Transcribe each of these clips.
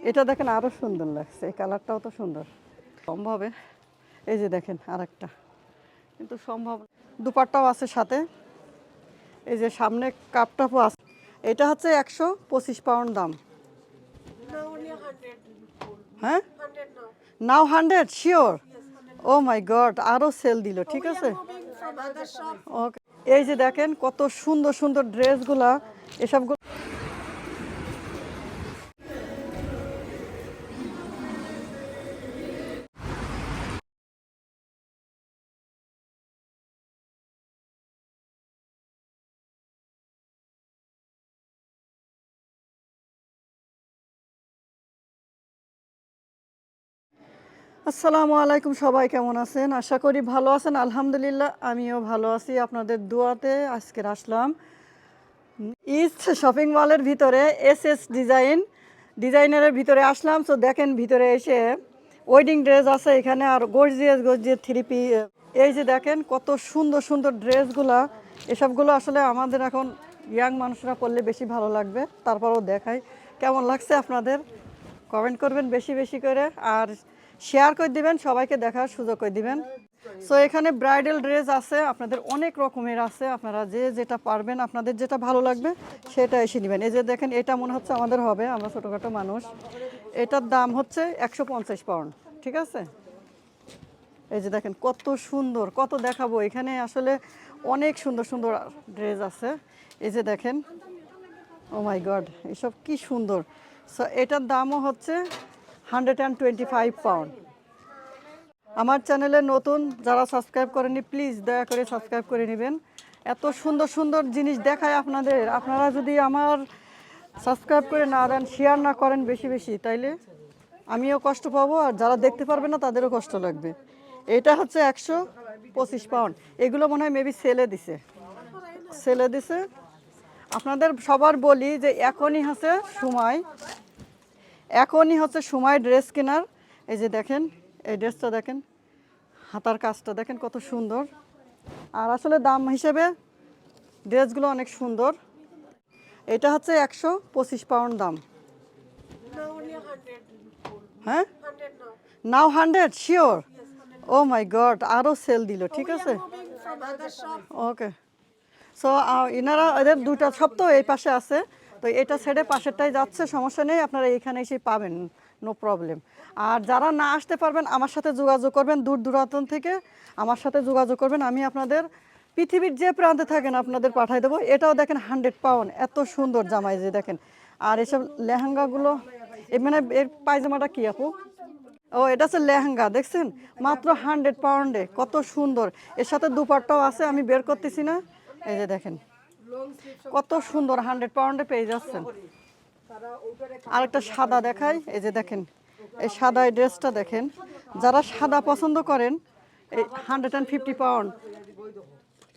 এটা দেখেন আরও সুন্দর লাগছে এই কালারটাও তো সুন্দর। সম্ভবে এই যে দেখেন আরেকটা। কিন্তু সম্ভব দুপাট্টাও আছে সাথে। এই যে সামনে কাপটাপও আছে। এটা হচ্ছে একশো পঁচিশ পাউন্ড দাম। Now only 100. হ্যাঁ? Now hundred sure? Oh my god আরও সেল দিল ঠিক আছে. ওকে। এই যে দেখেন কত সুন্দর সুন্দর ড্রেসগুলা এসবগুলো আসসালামু আলাইকুম সবাই, কেমন আছেন? আশা করি ভালো আছেন। আলহামদুলিল্লাহ, আমিও ভালো আছি। আপনাদের দোয়াতে আজকের আসলাম। ইস্ট শপিং মলের ভিতরে এস এস ডিজাইন ডিজাইনারের ভিতরে আসলাম। তো দেখেন ভিতরে এসে ওয়েডিং ড্রেস আছে এখানে, আর গর্জিয়াস গর্জিয়াস থ্রি পি এই যে দেখেন, কত সুন্দর সুন্দর ড্রেসগুলা এসবগুলো আসলে আমাদের এখন ইয়াং মানুষরা পরলে বেশি ভালো লাগবে। তারপরেও দেখাই। কেমন লাগছে আপনাদের? কমেন্ট করবেন বেশি বেশি করে। আর শেয়ার করে দিবেন, সবাইকে দেখার সুযোগ করে দিবেন। সো এখানে ব্রাইডাল ড্রেস আছে, আপনাদের অনেক রকমের আছে, আপনারা যে যেটা পারবেন, আপনাদের যেটা ভালো লাগবে, সেটা এসে নেবেন। এই যে দেখেন, এটা মনে হচ্ছে আমাদের হবে, আমরা ছোটোখাটো মানুষ। এটার দাম হচ্ছে একশো পঞ্চাশ পাউন্ড ঠিক আছে? এই যে দেখেন, কত সুন্দর, কত দেখাবো। এখানে আসলে অনেক সুন্দর সুন্দর ড্রেস আছে। এই যে দেখেন ও মাই গড এসব কি সুন্দর। সো এটার দামও হচ্ছে hundred and twenty five pound. আমার চ্যানেলে নতুন যারা সাবস্ক্রাইব করেনি প্লিজ দয়া করে সাবস্ক্রাইব করে নেবেন। এত সুন্দর সুন্দর জিনিস দেখায় আপনাদের। আপনারা যদি আমার সাবস্ক্রাইব করে না দেন শেয়ার না করেন বেশি বেশি, তাইলে আমিও কষ্ট পাবো আর যারা দেখতে পারবে না, তাদেরও কষ্ট লাগবে। এটা হচ্ছে একশো পঁচিশ পাউন্ড। এগুলো মনে হয় মেবি সেলে দিছে। সেলে দিছে। আপনাদের সবার বলি যে এখনই হচ্ছে সময় এখনই হচ্ছে সময় ড্রেস কেনার। এই যে দেখেন, এই ড্রেসটা দেখেন, হাতার কাজটা দেখেন কত সুন্দর। আর আসলে দাম হিসেবে ড্রেসগুলো অনেক সুন্দর। এটা হচ্ছে একশো পঁচিশ পাউন্ড দাম। Now only 100. হ্যাঁ? Now hundred, sure? Oh my god, আরও সেল দিল, ঠিক আছে. ওকে। সো ইনারা, এদের দুটা সব তো এই পাশে আছে। তো এটা ছেড়ে পাশেরটাই যাচ্ছে, সমস্যা নেই, আপনারা এখানে এসে পাবেন নো প্রবলেম আর যারা না আসতে পারবেন, আমার সাথে যোগাযোগ করবেন দূর দূরান্ত থেকে, আমার সাথে যোগাযোগ করবেন, আমি আপনাদের পৃথিবীর যে প্রান্তে থাকেন আপনাদের পাঠাই দেবো। এটাও দেখেন হান্ড্রেড পাউন্ড, এত সুন্দর জামাই যে দেখেন। আর এসব লেহেঙ্গাগুলো মানে এর পায়জামাটা কী আপু? ও, এটা হচ্ছে লেহেঙ্গা, দেখছেন? মাত্র হান্ড্রেড পাউন্ডে, কত সুন্দর। এর সাথে দুপাট্টাও আছে, আমি বের করতেছি না। এই যে দেখেন কত সুন্দর হান্ড্রেড পাউন্ডে পেয়ে যাচ্ছেন। আরেকটা সাদা দেখাই। এই যে দেখেন এই সাদা এই ড্রেসটা দেখেন। যারা সাদা পছন্দ করেন এই হান্ড্রেড অ্যান্ড ফিফটি পাউন্ড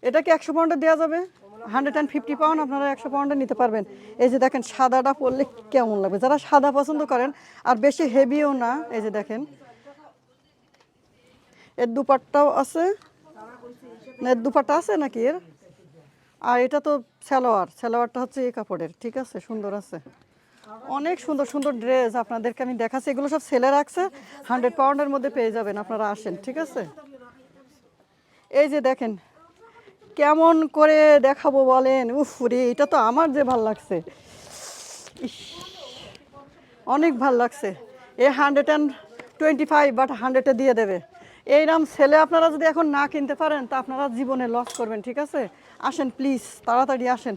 এটা কি একশো পাউন্ডে দেওয়া যাবে? হান্ড্রেড অ্যান্ড ফিফটি পাউন্ড আপনারা একশো পাউন্ডে নিতে পারবেন। এই যে দেখেন সাদাটা পরলে কেমন লাগবে? যারা সাদা পছন্দ করেন আর বেশি হেভিও না এই যে দেখেন। এর দুপাট্টাও আছে। না এর দুপাট্টা আছে নাকি এর? আর এটা তো সালোয়ার, সালোয়ারটা হচ্ছে এই কাপড়ের, ঠিক আছে? সুন্দর আছে। অনেক সুন্দর সুন্দর ড্রেস আপনাদেরকে আমি দেখাচ্ছি। এগুলো সব সেলে রাখছে হান্ড্রেড পাউন্ডের মধ্যে পেয়ে যাবেন আপনারা আসেন, ঠিক আছে? এই যে দেখেন, কেমন করে দেখাবো বলেন? উফ রে, এটা তো আমার যে ভালো লাগছে। অনেক ভালো লাগছে। A hundred and twenty five but হান্ড্রেডে দিয়ে দেবে। এইরকম ছেলে আপনারা যদি এখন না কিনতে পারেন, তা আপনারা জীবনে লস করবেন, ঠিক আছে? আসেন প্লিজ তাড়াতাড়ি আসেন।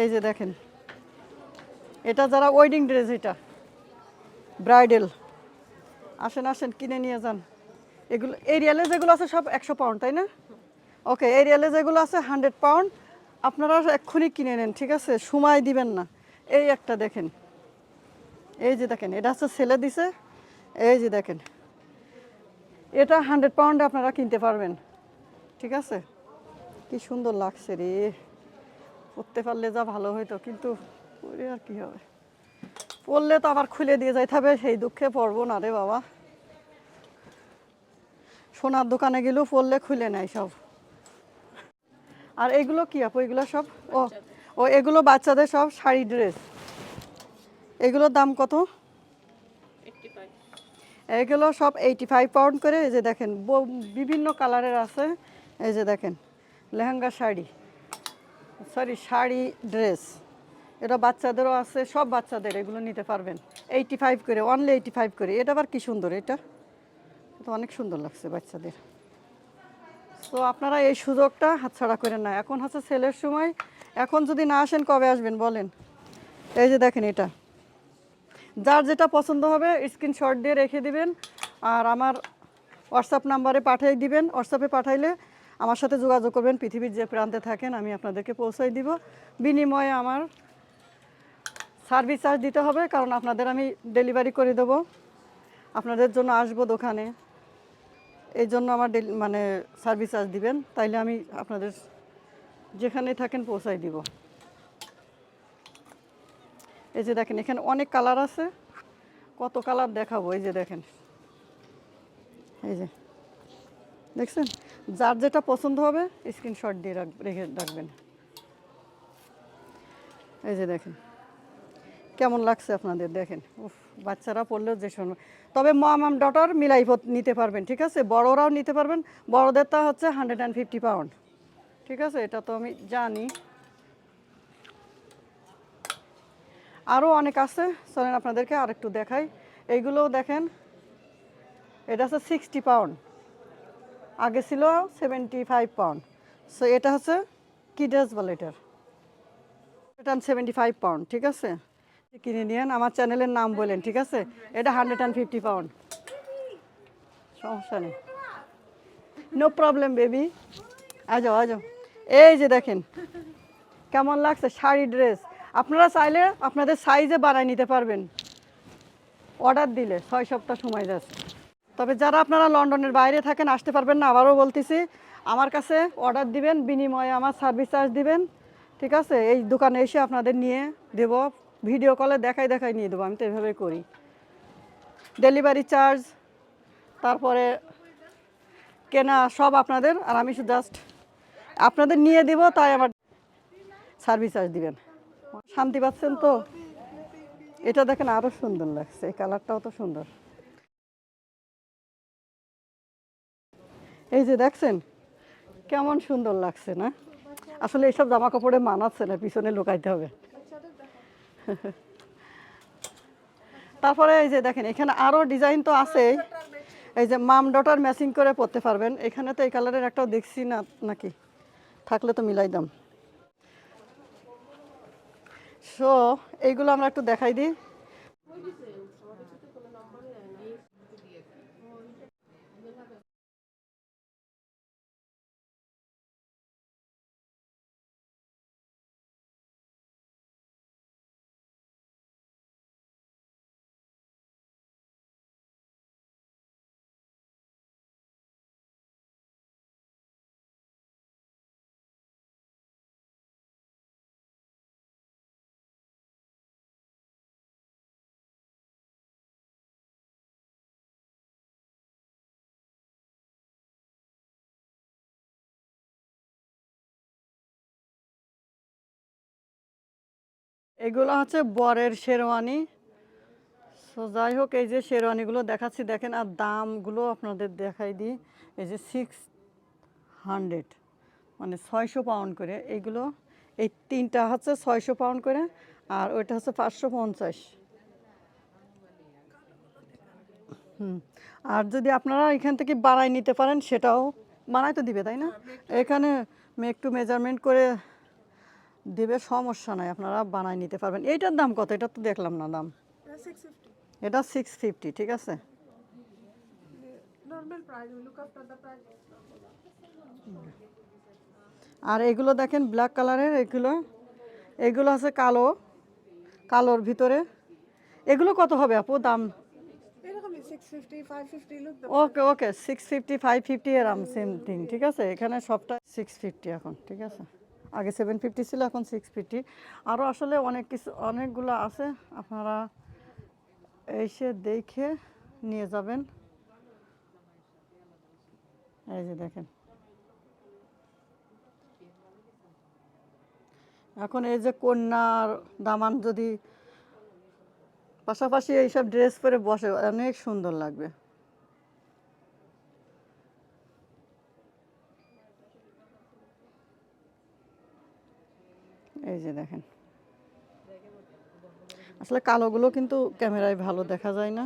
এই যে দেখেন, এটা যারা ওয়েডিং ড্রেস এটা ব্রাইডাল আসেন আসেন, কিনে নিয়ে যান। এগুলো এই রিয়ালে যেগুলো আছে সব একশো পাউন্ড তাই না? ওকে এই রিয়ালে যেগুলো আছে হান্ড্রেড পাউন্ড আপনারা এক্ষুনি কিনে নেন, ঠিক আছে? সময় দিবেন না। এই একটা দেখেন। এই যে দেখেন, এটা হচ্ছে ছেলে দিছে। এই যে দেখেন, এটা হান্ড্রেড পাউন্ডে আপনারা কিনতে পারবেন, ঠিক আছে? কি সুন্দর লাগছে রে। পরতে পারলে যা ভালো হইতো কিন্তু পরে আর কি হবে। পরলে তো আবার খুলে দিয়ে যাইতে হবে সেই দুঃখে পড়ব না রে বাবা। সোনার দোকানে গেলেও পরলে খুলে নেয় সব। আর এগুলো কি আপু এগুলো সব? ও ও এগুলো বাচ্চাদের সব শাড়ি ড্রেস। এগুলোর দাম কত? এগুলো সব এইটি ফাইভ পাউন্ড করে এই যে দেখেন বিভিন্ন কালারের আছে। এই যে দেখেন লেহেঙ্গা শাড়ি সরি শাড়ি ড্রেস এটা বাচ্চাদেরও আছে, সব বাচ্চাদের এগুলো নিতে পারবেন। এইটি ফাইভ করে অনলি এইটি ফাইভ করে। এটা আবার কি সুন্দর এটা? এটা অনেক সুন্দর লাগছে বাচ্চাদের। তো আপনারা এই সুযোগটা হাতছাড়া করেন না। এখন হচ্ছে সেলের সময়। এখন যদি না আসেন, কবে আসবেন বলেন? এই যে দেখেন এটা। যার যেটা পছন্দ হবে স্ক্রিনশট দিয়ে রেখে দিবেন। আর আমার হোয়াটসঅ্যাপ নাম্বারে পাঠিয়ে দিবেন। হোয়াটসঅ্যাপে পাঠাইলে আমার সাথে যোগাযোগ করবেন, পৃথিবীর যে প্রান্তে থাকেন, আমি আপনাদেরকে পৌঁছাই দিব। বিনিময়ে আমার সার্ভিস চার্জ দিতে হবে, কারণ আপনাদের আমি ডেলিভারি করে দেবো। আপনাদের জন্য আসব দোকানে। এই জন্য আমার মানে সার্ভিস চার্জ দিবেন, তাইলে আমি আপনাদের যেখানে থাকেন পৌঁছাই দিব। এই যে দেখেন, এখানে অনেক কালার আছে। কত কালার দেখাবো, এই যে দেখেন। এই যে। দেখছেন? যার যেটা পছন্দ হবে স্ক্রিনশট দিয়ে রাখ রেখে রাখবেন। এই যে দেখেন। কেমন লাগছে আপনাদের? দেখেন। উফ, বাচ্চারা পড়লেও যে শুনবে তবে মম ডটার মিলাই নিতে পারবেন, ঠিক আছে? বড়রাও নিতে পারবেন। বড়দেরটা হচ্ছে হান্ড্রেড অ্যান্ড ফিফটি পাউন্ড ঠিক আছে? এটা তো আমি জানি। আরও অনেক আছে। চলেন আপনাদেরকে আরেকটু দেখাই। এইগুলোও দেখেন। এটা হচ্ছে সিক্সটি পাউন্ড আগে ছিল সেভেন্টি ফাইভ পাউন্ড সো এটা হচ্ছে কি ড্রেস বলে এটার এটা সেভেন্টি ফাইভ পাউন্ড ঠিক আছে? কিনে নিয়েন, আমার চ্যানেলের নাম বলেন, ঠিক আছে? এটা হান্ড্রেড অ্যান্ড ফিফটি পাউন্ড সমস্যা নেই। নো প্রবলেম বেবি আজও আজও এই যে দেখেন, কেমন লাগছে শাড়ি ড্রেস আপনারা চাইলে আপনাদের সাইজে বানায় নিতে পারবেন। অর্ডার দিলে, ছয় সপ্তাহ সময় যাচ্ছে। তবে যারা আপনারা লন্ডনের বাইরে থাকেন, আসতে পারবেন না, আবারও বলতেছি, আমার কাছে অর্ডার দিবেন, বিনিময়ে আমার সার্ভিস চার্জ দিবেন, ঠিক আছে? এই দোকানে এসে আপনাদের নিয়ে দেব ভিডিও কলে দেখাই দেখাই নিয়ে দেবো, আমি তো এভাবে করি। ডেলিভারি চার্জ তারপরে কেনা সব আপনাদের, আর আমি জাস্ট আপনাদের নিয়ে দেব, তাই আমার সার্ভিস চার্জ দিবেন। শান্তি পাচ্ছেন তো? এটা দেখেন আরও সুন্দর লাগছে, এই কালারটাও তো সুন্দর। এই যে দেখছেন, কেমন সুন্দর লাগছে না? আসলে এইসব জামা কাপড়ে মানাচ্ছে না, পিছনে লুকাইতে হবে। তারপরে এই যে দেখেন, এখানে আরও ডিজাইন তো আছেই এই যে মাম ডটার ম্যাচিং করে পরতে পারবেন। এখানে তো এই কালারের একটাও দেখছি না, নাকি? থাকলে তো মিলাই দাম। সো এইগুলো আমরা একটু দেখাই দিই। এগুলো হচ্ছে বরের শেরওয়ানি। সো যাই হোক এই যে শেরওয়ানিগুলো দেখাচ্ছি দেখেন আর দামগুলো আপনাদের দেখাই দিই। এই যে সিক্স হান্ড্রেড মানে ছয়শো পাউন্ড করে। এইগুলো এই তিনটা হচ্ছে ছয়শো পাউন্ড করে আর ওইটা হচ্ছে পাঁচশো পঞ্চাশ। হুম আর যদি আপনারা এখান থেকে বানাই নিতে পারেন সেটাও বানাই তো দিবে তাই না? এখানে একটু মেজারমেন্ট করে দেবে সমস্যা নাই আপনারা বানাই নিতে পারবেন। এইটার দাম কত? এটা তো দেখলাম না দাম। এটা সিক্স ফিফটি ঠিক আছে. আর এগুলো দেখেন ব্ল্যাক কালারের এগুলো এগুলো আছে কালো কালোর ভিতরে। এগুলো কত হবে আপু দাম? Okay okay six fifty five fifty এরম সেম থিং ঠিক আছে? এখানে সবটা সিক্স ফিফটি এখন ঠিক আছে? আগে সেভেন ফিফটি ছিল, এখন সিক্স ফিফটি আরও আসলে অনেক কিছু, অনেকগুলো আছে, আপনারা এসে দেখে নিয়ে যাবেন। এই যে দেখেন। এখন এই যে কন্যার দামান যদি পাশাপাশি এইসব ড্রেস পরে বসে, অনেক সুন্দর লাগবে। এই যে দেখেন। আসলে কালোগুলো কিন্তু ক্যামেরায় ভালো দেখা যায় না।